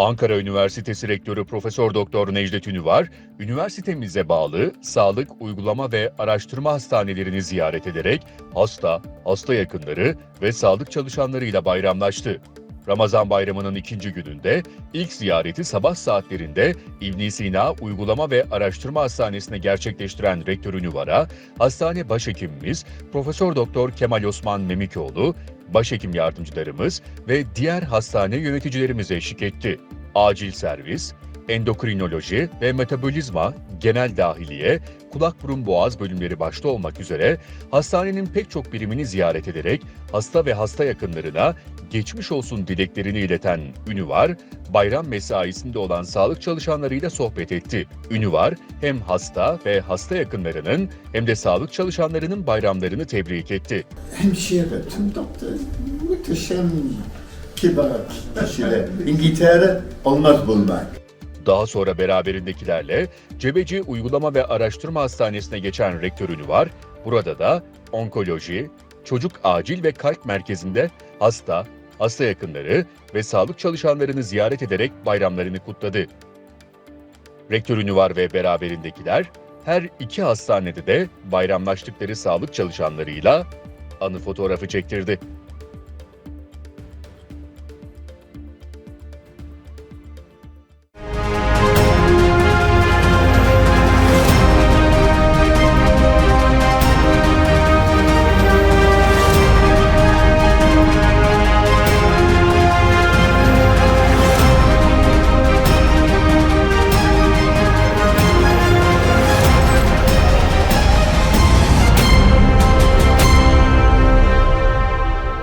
Ankara Üniversitesi Rektörü Profesör Doktor Necdet Ünüvar, üniversitemize bağlı sağlık, uygulama ve araştırma hastanelerini ziyaret ederek hasta, hasta yakınları ve sağlık çalışanlarıyla bayramlaştı. Ramazan bayramının ikinci gününde ilk ziyareti sabah saatlerinde İbn Sina Uygulama ve Araştırma Hastanesi'ne gerçekleştiren Rektör Ünüvar'a hastane başhekimimiz Profesör Doktor Kemal Osman Memikoğlu, başhekim yardımcılarımız ve diğer hastane yöneticilerimiz eşlik etti. Acil servis, endokrinoloji ve metabolizma, genel dahiliye, kulak burun boğaz bölümleri başta olmak üzere hastanenin pek çok birimini ziyaret ederek hasta ve hasta yakınlarına geçmiş olsun dileklerini ileten Ünüvar, bayram mesaisinde olan sağlık çalışanlarıyla sohbet etti. Ünüvar hem hasta ve hasta yakınlarının hem de sağlık çalışanlarının bayramlarını tebrik etti. hemşire, tüm doktor, muhteşem kibar kişiler. İngiltere olmaz bunlar. Daha sonra beraberindekilerle Cebeci Uygulama ve Araştırma Hastanesi'ne geçen rektör Ünüvar, burada da onkoloji, çocuk acil ve kalp merkezinde hasta, hasta yakınları ve sağlık çalışanlarını ziyaret ederek bayramlarını kutladı. Rektör Ünüvar ve beraberindekiler her iki hastanede de bayramlaştıkları sağlık çalışanlarıyla anı fotoğrafı çektirdi.